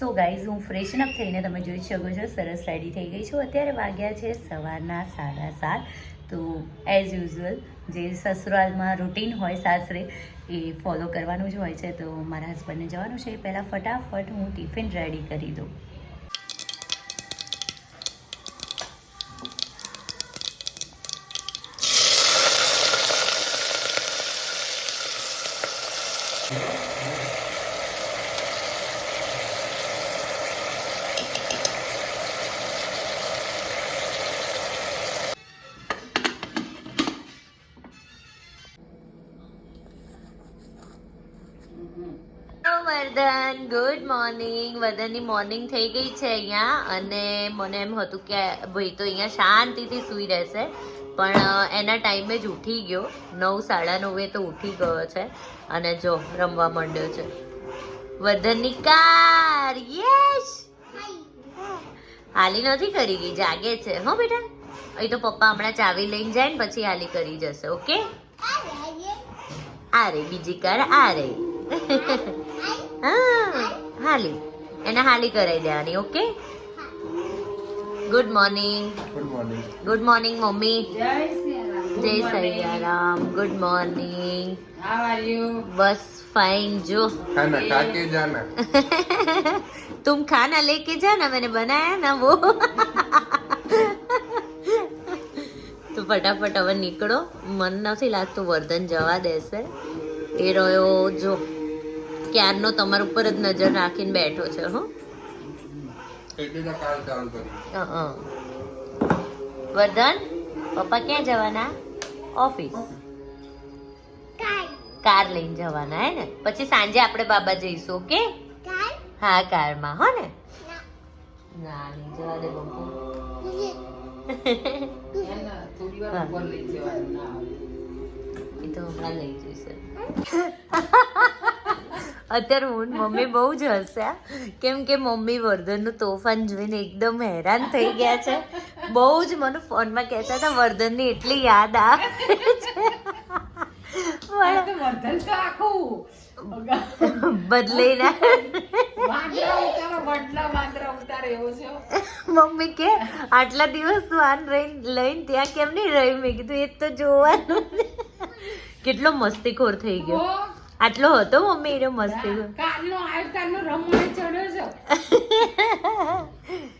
So guys હું freshen up થઈને તમે જોઈ શકો છો, સરસ રેડી થઈ ગઈ છું. અત્યારે વાગ્યા છે સવારના સાડા સાત. તો એઝ યુઝ્યુઅલ જે સસુરાલમાં રૂટીન હોય સાસરે, એ ફોલો કરવાનું જ હોય છે. તો મારા હસબન્ડને જવાનું છે. એ પહેલાં ફટાફટ હું ટિફિન રેડી કરી દઉં. વર્ધન ગુડ મોર્નિંગ વર્ધનની મોર્નિંગ થઈ ગઈ છે અહીંયા અને મને એમ હતું કે ભાઈ તો અહીંયા શાંતિથી સૂઈ રહેશે પણ એના ટાઈમે જ ઉઠી ગયો. નવ સાડા નવે તો ઉઠી ગયો છે અને જો રમવા માંડ્યો છે. વર્ધનની કાર યસ હાલી નથી કરી ગઈ જાગે છે. હો બેટા અહીં તો પપ્પા હમણાં ચાવી લઈને જાય ને પછી હાલી કરી જશે ઓકે? આ રે બીજી કાર આ રે હા હાલી. એને હાલી કરાવી દેવાની okay? Good morning good morning mummy. જય સૈયારામ. ગુડ મોર્નિંગ બસ ફાઇન જો. ખાના ખા के जाना तुम खाना लेके जाना मैंने बनाया તો ફટાફટ હવે નીકળો. મન નથી લાગતું વર્ધન જવા દેશે. એ રહ્યો જો. ક્યારનો તમારા ઉપર જ નજર રાખીને બેઠો છે હો. વર્ધન પપ્પા ક્યાં જવાના? ઓફિસ. કાર લઈને જવાના હે ને? પછી સાંજે આપણે બાબા જઈશું ઓકે? હા કારમાં હો ને? ના. લઈ જવા દે થોડી વાર ઉપર લઈ જવાનું ના એ તો હમણાં લઈ જઈશે. અત્યારે હું મમ્મી બહુ જ હસ્યા કેમ કે મમ્મી વર્ધનનું તોફાન જોઈને એકદમ હેરાન થઈ ગયા છે. બહુ જ મને ફોનમાં કહેતા હતા વર્ધનની એટલી યાદ આવે બદલાઈ ના મમ્મી કે આટલા દિવસ તું આન રહીને લઈને ત્યાં કેમ નહીં રહી? મેં કીધું એ જ તો જોવાનું. કેટલો મસ્તીખોર થઈ ગયો. આટલો હતો મમ્મી એનો મસ્તી કાલનો આયો કાલનો ચડ્યો છે.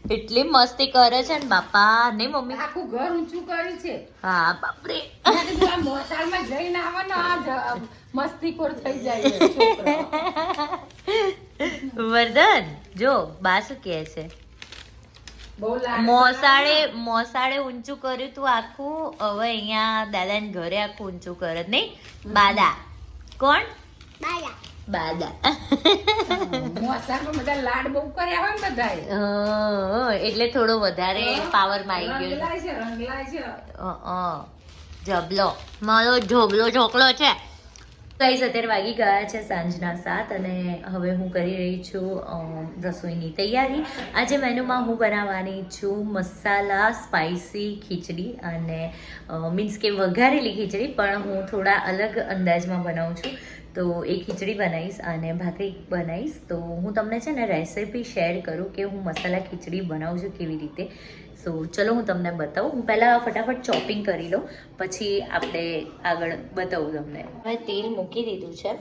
એટલી મસ્તી કરે છે ને બાપા ને મમ્મી? આખું ઘર ઊંચું કર્યું છે. હા બાપરે. મોસાળમાં જઈને આવે ને આ મસ્તીખોર થઈ જાય વર્ધન જો બા શું કહે છે? મોસાળે મોસાળે ઊંચું કર્યું તું આખું. હવે અહીંયા દાદાને ઘરે આખું ઊંચું કરે. નહીં? બાદા. કોણ? એટલે થોડો વધારે પાવરમાં આવી ગયો. રંગલાય છે રંગલાય છે. અ, અ. જબલો. મારો જોબલો છોકલો છે. ગાઈસ અત્યારે વાગી ગયા છે સાંજના સાત અને હવે હું કરી રહી છું રસોઈની તૈયારી. આજે મેનુમાં હું બનાવવાની છું મસાલા સ્પાઇસી ખીચડી અને મીન્સ કે વઘારેલી ખીચડી પણ હું થોડા અલગ અંદાજમાં બનાવું છું. તો એ ખીચડી બનાવીશ અને ભાખરી બનાવીશ. તો હું તમને છે ને રેસિપી શેર કરું કે હું મસાલા ખીચડી બનાવું છું કેવી રીતે. સો ચલો હું તમને બતાવું. હું પહેલાં ફટાફટ ચોપિંગ કરી લઉં, પછી આપણે આગળ બતાવું તમને. હવે તેલ મૂકી દીધું છે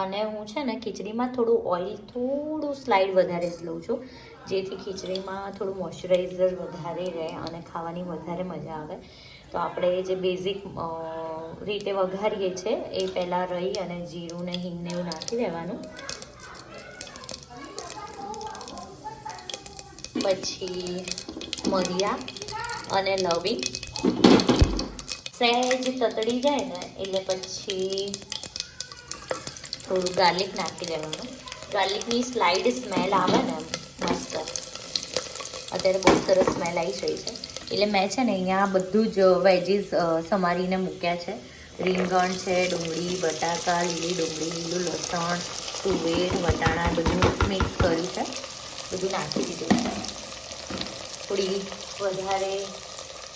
અને હું છે ને ખીચડીમાં થોડું ઓઇલ થોડું સ્લાઇડ વધારે જ લઉં છું, જેથી ખીચડીમાં થોડું મોઇશ્ચરાઇઝર વધારે રહે અને ખાવાની વધારે મજા આવે. તો આપણે જે બેઝિક રીતે વઘારીએ છીએ એ પહેલાં રહી અને જીરું ને હિંગ ને એવું નાખી દેવાનું. પછી મરિયા અને લવિંગ. સહેજ તતડી જાય ને, એટલે પછી થોડું ગાર્લિક નાખી દેવાનું. ગાર્લિકની સ્લાઇડ સ્મેલ આવે ને, મસ્ત. અત્યારે બહુ સરસ સ્મેલ આવી રહી છે. એટલે મેં છે ને અહીંયા બધું જ વેજીસ સમારીને મૂક્યા છે. રીંગણ છે, ડુંગળી, બટાકા, લીલી ડુંગળી, લીલું લસણ, તુવેર, વટાણા, બધું મિક્સ કર્યું છે. બધું નાખી દીધું છે. થોડી વધારે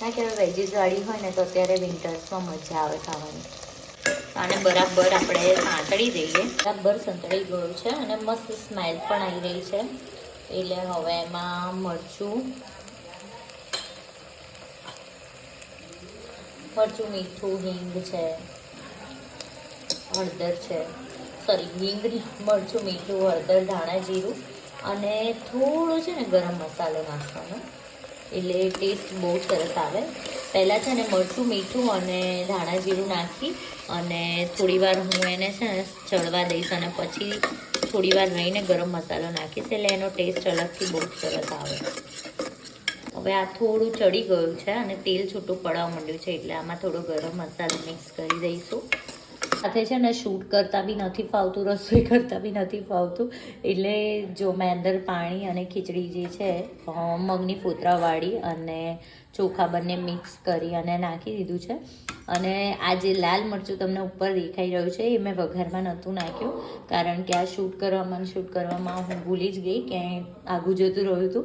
ના કહેવાય વેજીસવાળી હોય ને તો અત્યારે વિન્ટર્સમાં મજા આવે ખાવાની. અને બરાબર આપણે સાંતળી દઈએ. બરાબર સંતળી ગયું છે અને મસ્ત સ્મેલ પણ આવી રહી છે. એટલે હવે એમાં મરચું મરચું, મીઠું, હિંગ છે. હળદર છે. સોરી હિંગ, મરચું, મીઠું, હળદર, ધાણા, જીરું અને થોડો છે ને ગરમ મસાલો નાખવાનો. એટલે ટેસ્ટ બહુ સરસ આવે. પહેલાં છે ને મરચું, મીઠું અને ધાણા, જીરું નાખી અને થોડી વાર હું એને છે ને ચડવા દઈશ અને પછી થોડી વાર રહીને ગરમ મસાલો નાખીશ. એટલે એનો ટેસ્ટ અલગથી બહુ સરસ આવે. હવે આ થોડું ચડી ગયું છે અને તેલ છૂટું પડવા માંડ્યું છે એટલે આમાં થોડો ગરમ મસાલો મિક્સ કરી દઈશું. સાથે છે ને શૂટ કરતાં બી નથી ફાવતું, રસોઈ કરતાં બી નથી ફાવતું. એટલે જો મેં અંદર પાણી અને ખીચડી જે છે મગની ફોતરાવાળી અને ચોખા બંને મિક્સ કરી અને નાખી દીધું છે. અને આ જે લાલ મરચું તમને ઉપર દેખાઈ રહ્યું છે, એ મેં વઘારમાં નહોતું નાખ્યું. કારણ કે આ શૂટ કરવામાં શૂટ કરવામાં હું ભૂલી જ ગઈ કે આગું જતું રહ્યું હતું.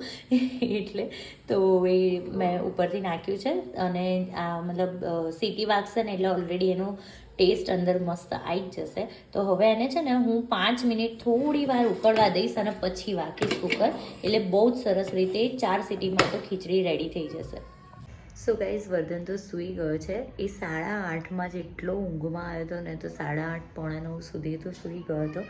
એટલે તો એ મેં ઉપરથી નાખ્યું છે. અને આ મતલબ સીટી વાગશે ને એટલે ઓલરેડી એનો ટેસ્ટ અંદર મસ્ત આવી જ જશે. તો હવે એને છે ને હું પાંચ મિનિટ થોડી વાર ઉકળવા દઈશ અને પછી વાકીશ કુકર. એટલે બહુ જ સરસ રીતે ચાર સિટીમાં તો ખીચડી રેડી થઈ જશે. સો ગાઈઝ વર્ધન તો સૂઈ ગયો છે. એ સાડા આઠમાં જેટલો ઊંઘમાં આવ્યો હતો ને તો સાડા આઠ પોણા નવ સુધી તો સૂઈ ગયો હતો.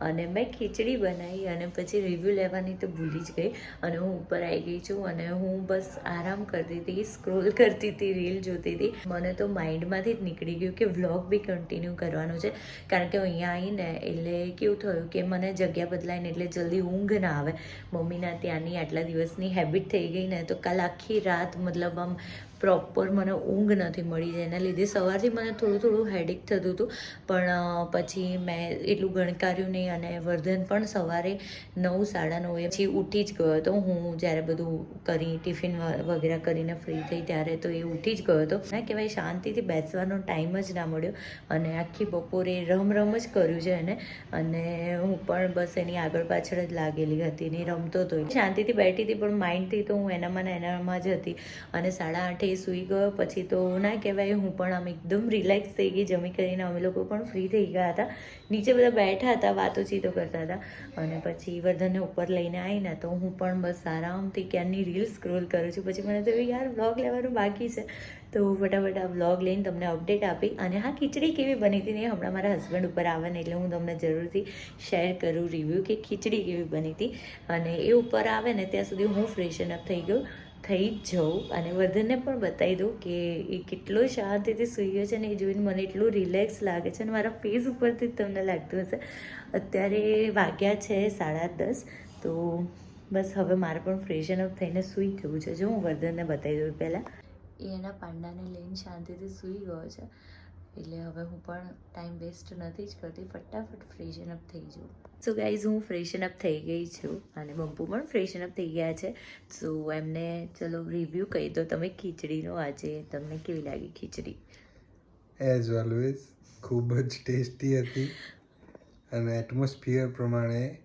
અને મેં ખીચડી બનાવી અને પછી રિવ્યૂ લેવાની તો ભૂલી જ ગઈ. અને હું ઉપર આવી ગઈ છું અને હું બસ આરામ કરતી હતી સ્ક્રોલ કરતી હતી રીલ જોતી હતી. મને તો માઇન્ડમાંથી જ નીકળી ગયું કે વ્લોગ બી કન્ટિન્યુ કરવાનું છે. કારણ કે અહીંયા આવીને એટલે કેવું થયું કે મને જગ્યા બદલાઈને એટલે જલ્દી ઊંઘ ના આવે. મમ્મીના ત્યાંની આટલા દિવસની હેબિટ થઈ ગઈ ને તો કાલ આખી રાત મતલબ આમ પ્રોપર મને ઊંઘ નથી મળી જેના લીધે સવારથી મને થોડું થોડું હેડિક થતું હતું. પણ પછી મેં એટલું ગણકાર્યું નહીં અને વર્ધન પણ સવારે નવ, સાડા નવે પછી ઉઠી જ ગયો હતો. હું જ્યારે બધું કરી, ટિફિન વગેરે કરીને ફ્રી થઈ ત્યારે તો એ ઉઠી જ ગયો હતો. ના કહેવાય શાંતિથી બેસવાનો ટાઈમ જ ના મળ્યો અને આખી બપોરે રમ રમ જ કર્યું છે એને. અને હું પણ બસ એની આગળ પાછળ જ લાગેલી હતી ને રમતો હતો શાંતિથી બેઠી હતી પણ માઇન્ડથી તો હું એનામાં ને એનામાં જ હતી. અને સાડા આઠે સૂઈ ગયો. પછી તો ના કહેવાય, હું પણ આમ એકદમ રિલેક્સ થઈ ગઈ. જમી કરીને અમે લોકો પણ ફ્રી થઈ ગયા હતા. નીચે બધા બેઠા હતા વાતોચીતો કરતા હતા. અને પછી વર્ધનને ઉપર લઈને આવીને તો હું પણ બસ આરામથી ક્યારની રીલ સ્ક્રોલ કરું છું. પછી મને તો યાર વ્લોગ લેવાનું બાકી છે. તો ફટાફટ આ વ્લોગ લઈને તમને અપડેટ આપી. અને હા, ખીચડી કેવી બની હતી ને એ હમણાં મારા હસબન્ડ ઉપર આવે ને એટલે હું તમને જરૂરથી શેર કરું રિવ્યૂ કે ખીચડી કેવી બની હતી. અને એ ઉપર આવે ને ત્યાં સુધી હું ફ્રેશન અપ થઈ ગયું થઈ જ જાઉં. અને વર્ધનને પણ બતાવી દઉં કે એ કેટલો શાંતિથી સૂઈ ગયો છે ને એ જોઈને મને એટલું રિલેક્સ લાગે છે અને મારા ફેસ ઉપરથી તમને લાગતું હશે. અત્યારે વાગ્યા છે સાડા દસ, તો બસ હવે મારે પણ ફ્રેશન અપ થઈને સૂઈ જવું છે. જો હું વર્ધનને બતાવી દઉં પહેલાં. એ એના પાંડાને લઈને શાંતિથી સૂઈ ગયો છે. એટલે હવે હું પણ ટાઈમ વેસ્ટ નથી જ કરતી ફટાફટ ફ્રેશન અપ થઈ જાઉં. સો ગાઈઝ હું ફ્રેશન અપ થઈ ગઈ છું અને બંપુ પણ ફ્રેશન અપ થઈ ગયા છે. સો એમને ચલો રિવ્યૂ કહી દો તમે ખીચડીનો આજે તમને કેવી લાગી ખીચડી? એઝ ઓલવેઝ ખૂબ જ ટેસ્ટી હતી અને એટમોસ્ફિયર પ્રમાણે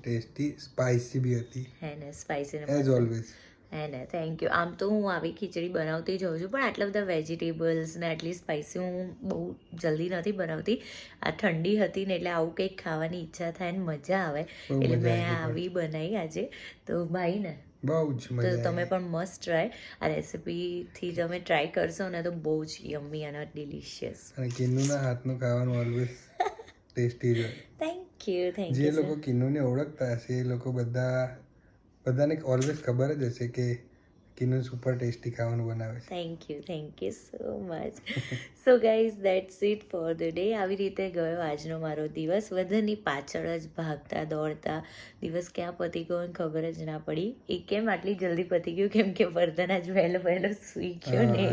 ટેસ્ટી સ્પાઇસી બી હતી. હે ને સ્પાઇસી એઝ ઓલવેઝ હે ને થેન્ક યુ આમ તો હું આવી ખીચડી બનાવતી જ હોઉં છું પણ આટલા બધા વેજીટેબલ્સ ને આટલી સ્પાઇસી હું બહુ જલ્દી નથી બનાવતી. આ ઠંડી હતી ને એટલે આવું કંઈક ખાવાની ઈચ્છા થાય ને મજા આવે. એટલે મેં આવી બનાવી આજે. તો ભાઈ ને બહુ જ તો તમે પણ મસ્ત ટ્રાય આ રેસીપીથી તમે ટ્રાય કરશો ને તો બહુ જ યમ્મી અને ડિલિશિયસ અને કિન્નુના હાથનું ખાવાનું ઓલવેઝ ટેસ્ટી જ થેન્ક યુ થેન્ક જે યુ લોકો કિન્નુને ઓળખતા હશે એ લોકો બધા બધાને ઓલવેઝ ખબર જ હશે કે કિન્નુ સુપર ટેસ્ટી ખાવાનું બનાવે છે thank you thank you so much so guys that's it for the day આવી રીતે ગયો આજનો મારો દિવસ. વધારની પાછળ જ ભાગતા દોડતા દિવસ ક્યાં પતી ગયો ખબર જ ના પડી. એ કેમ આટલી જલ્દી પતી ગયું? કેમ કે વર્ધન આજ વહેલો વહેલો સૂઈ ગયો ને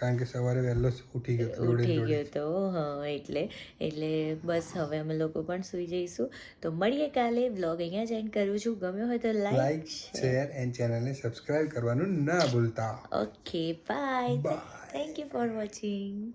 કારણ કે સવારે વહેલો ઉઠી ગયો ઉઠી ગયો તો હા એટલે એટલે બસ હવે અમે લોકો પણ સૂઈ જઈશું. તો મળીએ કાલે. વ્લોગ અહીંયા જ એન્ડ કરું છું. ગમ્યો હોય તો લાઈક લાઈક શેર એન્ડ ચેનલને સબસ્ક્રાઇબ કરવાનું ના ભૂલતા. Okay bye thank you for watching